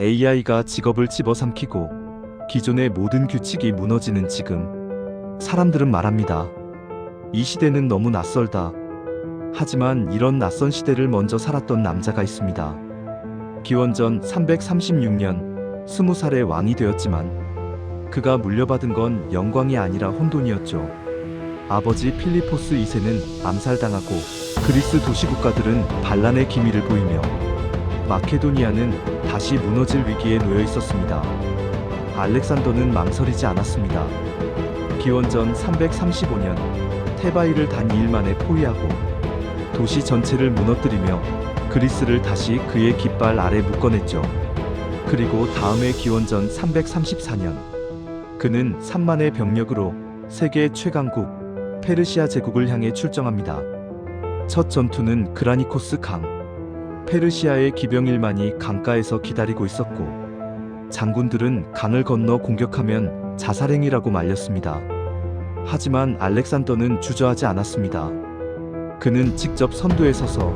AI가 직업을 집어삼키고 기존의 모든 규칙이 무너지는 지금 사람들은 말합니다. 이 시대는 너무 낯설다. 하지만 이런 낯선 시대를 먼저 살았던 남자가 있습니다. 기원전 336년 20살의 왕이 되었지만 그가 물려받은 건 영광이 아니라 혼돈이었죠. 아버지 필리포스 2세는 암살당하고 그리스 도시국가들은 반란의 기미를 보이며 마케도니아는 다시 무너질 위기에 놓여 있었습니다. 알렉산더는 망설이지 않았습니다. 기원전 335년 테바이를 단 2일 만에 포위하고 도시 전체를 무너뜨리며 그리스를 다시 그의 깃발 아래 묶어냈죠. 그리고 다음해 기원전 334년 그는 3만의 병력으로 세계 최강국 페르시아 제국을 향해 출정합니다. 첫 전투는 그라니코스 강. 페르시아의 기병 1만이 강가에서 기다리고 있었고 장군들은 강을 건너 공격하면 자살행위라고 말렸습니다. 하지만 알렉산더는 주저하지 않았습니다. 그는 직접 선두에 서서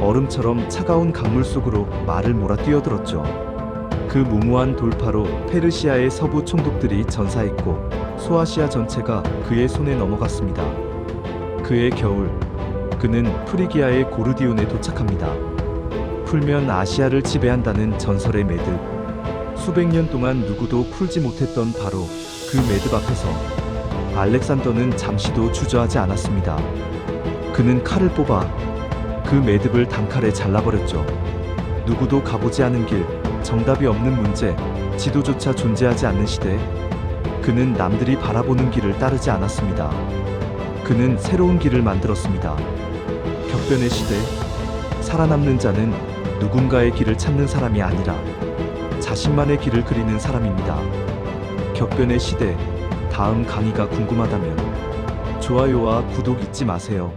얼음처럼 차가운 강물 속으로 말을 몰아 뛰어들었죠. 그 무모한 돌파로 페르시아의 서부 총독들이 전사했고 소아시아 전체가 그의 손에 넘어갔습니다. 그의 겨울, 그는 프리기아의 고르디온에 도착합니다. 풀면 아시아를 지배한다는 전설의 매듭. 수백 년 동안 누구도 풀지 못했던 바로 그 매듭 앞에서 알렉산더는 잠시도 주저하지 않았습니다. 그는 칼을 뽑아 그 매듭을 단칼에 잘라버렸죠. 누구도 가보지 않은 길, 정답이 없는 문제, 지도조차 존재하지 않는 시대. 그는 남들이 바라보는 길을 따르지 않았습니다. 그는 새로운 길을 만들었습니다. 격변의 시대, 살아남는 자는 누군가의 길을 찾는 사람이 아니라 자신만의 길을 그리는 사람입니다. 격변의 시대, 다음 강의가 궁금하다면 좋아요와 구독 잊지 마세요.